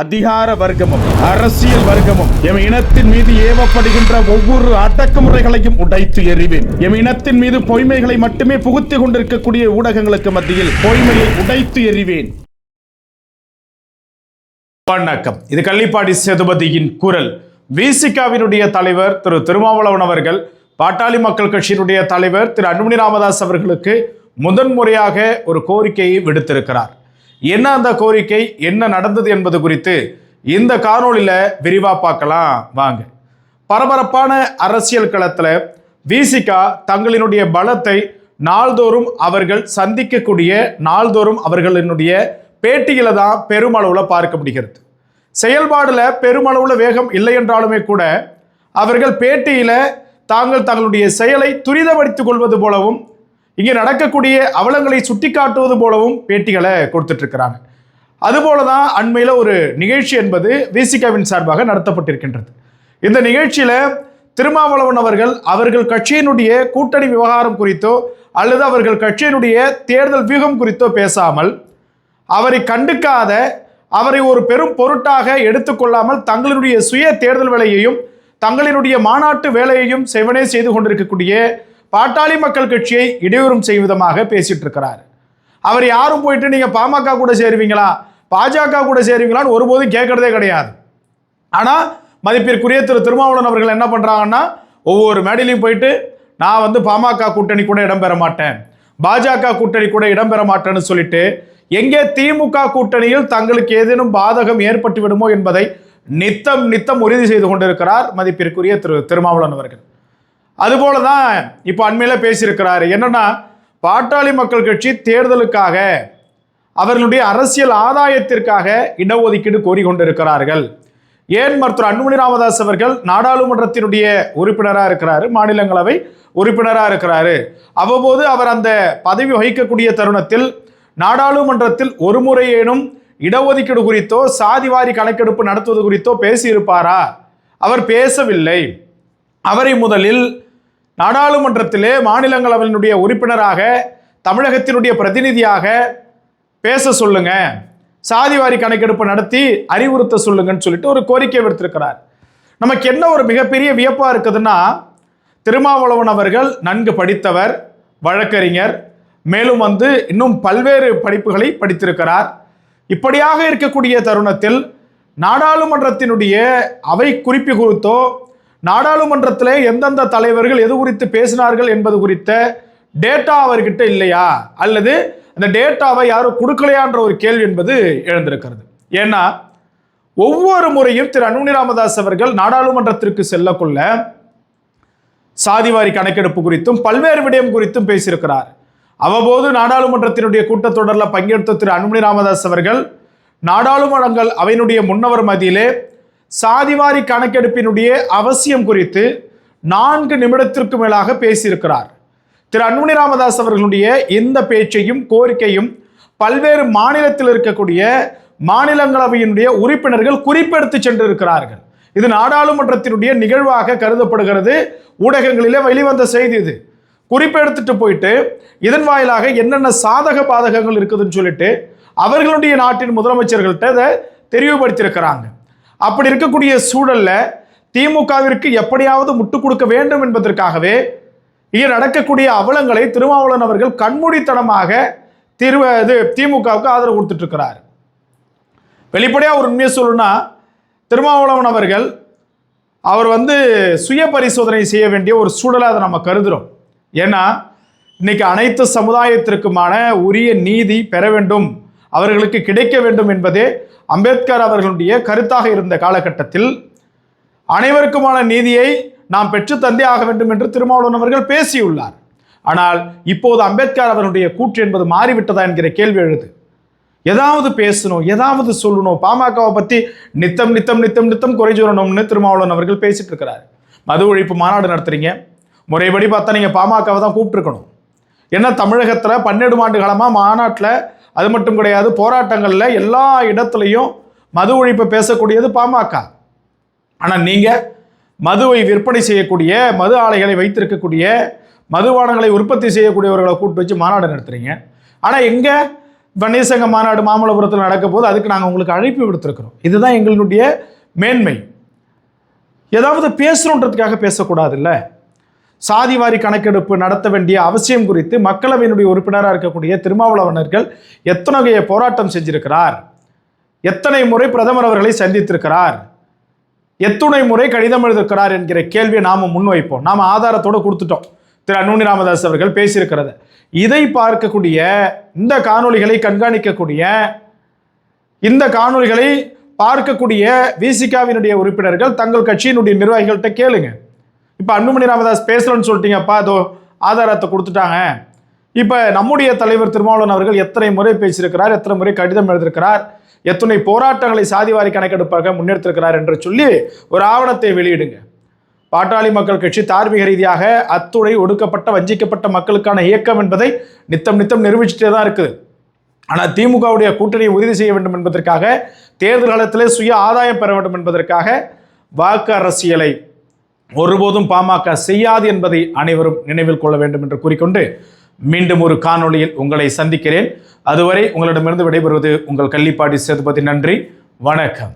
அதிகார வர்க்கமும் அரசியல் வர்க்கமும் எம் இனத்தின் மீது ஏவப்படுகின்ற ஒவ்வொரு அடக்குமுறைகளையும் உடைத்து எறிவேன். எம் இனத்தின் மீது பொய்மைகளை மட்டுமே புகுத்திக் கொண்டிருக்கக்கூடிய ஊடகங்களுக்கு மத்தியில் பொய்மையை உடைத்து எறிவேன். வணக்கம். இது கள்ளிப்பாடி சேதுபதியின் குரல். விசிகாவினுடைய தலைவர் திரு திருமாவளவன் அவர்கள் பாட்டாளி மக்கள் கட்சியினுடைய தலைவர் திரு அன்புமணி ராமதாஸ் அவர்களுக்கு முதன்முறையாக ஒரு கோரிக்கையை விடுத்திருக்கிறார். என்ன அந்த கோரிக்கை? என்ன நடந்தது என்பது குறித்து இந்த காணொலியில் விரிவாக பார்க்கலாம். வாங்க. பரபரப்பான அரசியல் களத்தில் விசிகா தங்களினுடைய பலத்தை நாள்தோறும் அவர்கள் சந்திக்கக்கூடிய நாள்தோறும் அவர்களினுடைய பேட்டிகளை தான் பெருமளவில் பார்க்க முடிகிறது. செயல்பாடில் பெருமளவில் வேகம் இல்லை என்றாலுமே கூட அவர்கள் பேட்டியில் தாங்கள் தங்களுடைய செயலை துரிதப்படுத்திக் கொள்வது போலவும் இங்கே நடக்கக்கூடிய அவலங்களை சுட்டிக்காட்டுவது போலவும் பேட்டிகளை கொடுத்துட்டு இருக்கிறாங்க அதுபோல தான் அண்மையில் ஒரு நிகழ்ச்சி என்பது விசிகாவின் சார்பாக நடத்தப்பட்டிருக்கின்றது. இந்த நிகழ்ச்சியில் திருமாவளவன் அவர்கள் அவர்கள் கட்சியினுடைய கூட்டணி விவகாரம் குறித்தோ அல்லது அவர்கள் கட்சியினுடைய தேர்தல் வியூகம் குறித்தோ பேசாமல் அவரை கண்டுக்காத அவரை ஒரு பெரும் பொருட்டாக எடுத்துக்கொள்ளாமல் தங்களினுடைய சுய தேர்தல் வேலையையும் தங்களினுடைய மாநாட்டு வேலையையும் செவனே செய்து கொண்டிருக்கக்கூடிய பாட்டாளி மக்கள் கட்சியை இடையூறும் செய்யும் விதமாக பேசிட்டு இருக்கிறார். அவர் யாரும் போயிட்டு நீங்கள் பாமக கூட சேருவீங்களா? பாஜக கூட சேருவீங்களான்னு ஒருபோதும் கேட்கறதே கிடையாது. ஆனால் மதிப்பிற்குரிய திரு திருமாவளவன் அவர்கள் என்ன பண்ணுறாங்கன்னா ஒவ்வொரு மேடையிலையும் போயிட்டு நான் வந்து பாமக கூட்டணி கூட இடம்பெற மாட்டேன். பாஜக கூட்டணி கூட இடம்பெற மாட்டேன்னு சொல்லிட்டு எங்கே திமுக கூட்டணியில் தங்களுக்கு ஏதேனும் பாதகம் ஏற்பட்டு விடுமோ என்பதை நித்தம் நித்தம் உறுதி செய்து கொண்டிருக்கிறார் மதிப்பிற்குரிய திரு திருமாவளவன் அவர்கள். அதுபோல தான் இப்போ அண்மையில் பேசியிருக்கிறாரு. என்னன்னா பாட்டாளி மக்கள் கட்சி தேர்தலுக்காக அவர்களுடைய அரசியல் ஆதாயத்திற்காக இடஒதுக்கீடு கோரிக்கொண்டிருக்கிறார்கள். ஏன் மருத்துவர் அன்புமணி ராமதாஸ் அவர்கள் நாடாளுமன்றத்தினுடைய உறுப்பினராக இருக்கிறாரு மாநிலங்களவை உறுப்பினராக இருக்கிறாரு. அவ்வப்போது அவர் அந்த பதவி வகிக்கக்கூடிய தருணத்தில் நாடாளுமன்றத்தில் ஒரு முறையேனும் இடஒதுக்கீடு குறித்தோ சாதிவாரி கணக்கெடுப்பு நடத்துவது குறித்தோ பேசியிருப்பாரா? அவர் பேசவில்லை. அவரை முதலில் நாடாளுமன்றத்திலே மாநிலங்களவையினுடைய உறுப்பினராக தமிழகத்தினுடைய பிரதிநிதியாக பேச சொல்லுங்க. சாதிவாரி கணக்கெடுப்பு நடத்தி அறிவுறுத்த சொல்லுங்கன்னு சொல்லிட்டு ஒரு கோரிக்கை விடுத்திருக்கிறார். நமக்கு என்ன ஒரு மிகப்பெரிய வியப்பாக இருக்குதுன்னா திருமாவளவன் அவர்கள் நன்கு படித்தவர் வழக்கறிஞர் மேலும் வந்து இன்னும் பல்வேறு படிப்புகளை படித்திருக்கிறார். இப்படியாக இருக்கக்கூடிய தருணத்தில் நாடாளுமன்றத்தினுடைய அவை குறிப்பு குறித்தோ நாடாளுமன்றத்தில் எந்தெந்த தலைவர்கள் எது குறித்து பேசினார்கள் என்பது குறித்த டேட்டா அவர்கிட்ட இல்லையா? அல்லது அந்த டேட்டாவை யாரும் கொடுக்கலையான்ற ஒரு கேள்வி என்பது எழுந்திருக்கிறது. ஏன்னா ஒவ்வொரு முறையும் திரு அன்புமணி ராமதாஸ் அவர்கள் நாடாளுமன்றத்திற்கு செல்லக்குள்ள சாதிவாரி கணக்கெடுப்பு குறித்தும் பல்வேறு விடயம் குறித்தும் பேசியிருக்கிறார். அவ்வப்போது நாடாளுமன்றத்தினுடைய கூட்டத்தொடரில் பங்கேற்ற திரு அன்புமணி ராமதாஸ் அவர்கள் நாடாளுமன்றங்கள் அவையினுடைய முன்னவர் மத்தியிலே சாதிவாரி கணக்கெடுப்பினுடைய அவசியம் குறித்து நான்கு நிமிடத்திற்கு மேலாக பேசியிருக்கிறார். திரு அன்புமணி ராமதாஸ் அவர்களுடைய இந்த பேச்சையும் கோரிக்கையும் பல்வேறு மாநிலத்தில் இருக்கக்கூடிய மாநிலங்களவையினுடைய உறுப்பினர்கள் குறிப்பெடுத்து சென்றிருக்கிறார்கள். இது நாடாளுமன்றத்தினுடைய நிகழ்வாக கருதப்படுகிறது. ஊடகங்களிலே வெளிவந்த செய்தி இது. குறிப்பெடுத்துட்டு போயிட்டு இதன் வாயிலாக என்னென்ன சாதக பாதகங்கள் இருக்குதுன்னு சொல்லிட்டு அவர்களுடைய நாட்டின் முதலமைச்சர்கள்ட்ட இதை தெரிவுபடுத்தியிருக்கிறாங்க. அப்படி இருக்கக்கூடிய சூழல்ல திமுகவிற்கு எப்படியாவது முட்டுக் கொடுக்க வேண்டும் என்பதற்காகவே இங்கே நடக்கக்கூடிய அவலங்களை திருமாவளவன் அவர்கள் கண்மூடித்தனமாக திரு இது திமுகவுக்கு ஆதரவு கொடுத்துட்டு இருக்கிறார் வெளிப்படையாக ஒரு உண்மையை சொல்லணும்னா திருமாவளவன் அவர்கள் அவர் வந்து சுய பரிசோதனை செய்ய வேண்டிய ஒரு சூழலை அதை நம்ம கருதுகிறோம் ஏன்னா இன்னைக்கு அனைத்து சமுதாயத்திற்குமான உரிய நீதி பெற வேண்டும். அவர்களுக்கு கிடைக்க வேண்டும் என்பதே அம்பேத்கர் அவர்களுடைய கருத்தாக இருந்த காலகட்டத்தில். அனைவருக்குமான நீதியை நாம் பெற்று தந்தே ஆக வேண்டும் என்று திருமாவளவன் அவர்கள் பேசியுள்ளார். ஆனால் இப்போது அம்பேத்கர் அவர்களுடைய கூற்று என்பது மாறிவிட்டதா என்கிற கேள்வி எழுது. ஏதாவது பேசணும் ஏதாவது சொல்லணும் பாமகவை பற்றி நித்தம் நித்தம் நித்தம் நித்தம் குறை சொல்லணும்னு திருமாவளவன் அவர்கள் பேசிட்டு இருக்கிறார். மது ஒழிப்பு மாநாடு நடத்துறீங்க. முறைப்படி பார்த்தா நீங்கள் பாமகவை தான் கூப்பிட்டுருக்கணும். ஏன்னா தமிழகத்தில் பன்னெண்டு ஆண்டு காலமாக மாநாட்டில் அது மட்டும் கிடையாது போராட்டங்களில் எல்லா இடத்துலையும் மது ஒழிப்பை பேசக்கூடியது பாமக. ஆனால் நீங்கள் மதுவை விற்பனை செய்யக்கூடிய மது ஆலைகளை வைத்திருக்கக்கூடிய மதுபானங்களை உற்பத்தி செய்யக்கூடியவர்களை கூப்பிட்டு வச்சு மாநாடு நடத்துறீங்க. ஆனால் எங்கே வன்னியசங்க மாநாடு மாமல்லபுரத்தில் நடக்க போது அதுக்கு நாங்கள் உங்களுக்கு அழைப்பு விடுத்திருக்கிறோம். இதுதான் எங்களுடைய மேன்மை. ஏதாவது பேசணுன்றதுக்காக பேசக்கூடாதுல்ல? சாதிவாரி கணக்கெடுப்பு நடத்த வேண்டிய அவசியம் குறித்து மக்களவையினுடைய உறுப்பினராக இருக்கக்கூடிய திருமாவளவனர்கள் எத்தனை போராட்டம் செஞ்சிருக்கிறார். எத்தனை முறை பிரதமர் அவர்களை சந்தித்திருக்கிறார். எத்துணை முறை கடிதம் எழுதிருக்கிறார் என்கிற கேள்வியை நாம முன்வைப்போம். நாம ஆதாரத்தோடு கொடுத்துட்டோம். திரு அன்னூனி ராமதாஸ் அவர்கள் பேசியிருக்கிறத. இதை பார்க்கக்கூடிய இந்த காணொளிகளை கண்காணிக்கக்கூடிய இந்த காணொளிகளை பார்க்கக்கூடிய விசிகாவினுடைய உறுப்பினர்கள் தங்கள் கட்சியினுடைய நிர்வாகிகள்கிட்ட கேளுங்க. இப்போ அன்புமணி ராமதாஸ் பேசலன்னு சொல்லிட்டீங்கப்பா அதோ ஆதாரத்தை கொடுத்துட்டாங்க. இப்போ நம்முடைய தலைவர் திருமாவளவன் அவர்கள் எத்தனை முறை பேசியிருக்கிறார் எத்தனை முறை கடிதம் எழுதியிருக்கிறார் எத்தனை போராட்டங்களை சாதிவாரி கணக்கெடுப்பாக முன்னெடுத்திருக்கிறார் என்று சொல்லி ஒரு ஆவணத்தை வெளியிடுங்க. பாட்டாளி மக்கள் கட்சி தார்மீக ரீதியாக அத்துணை ஒடுக்கப்பட்ட வஞ்சிக்கப்பட்ட மக்களுக்கான இயக்கம் என்பதை நித்தம் நித்தம் நிரூபிச்சுட்டே தான் இருக்குது. ஆனால் திமுகவுடைய கூட்டணியை உறுதி செய்ய வேண்டும் என்பதற்காக தேர்தல் காலத்திலே சுய ஆதாயம் பெற வேண்டும் என்பதற்காக வாக்கு அரசியலை ஒருபோதும் பாமக செய்யாது என்பதை அனைவரும் நினைவில் கொள்ள வேண்டும் என்று கூறிக்கொண்டு மீண்டும் ஒரு காணொளியில் உங்களை சந்திக்கிறேன். அதுவரை உங்களிடமிருந்து விடைபெறுவது உங்கள் கள்ளிப்பாடி சேதுபதி. நன்றி. வணக்கம்.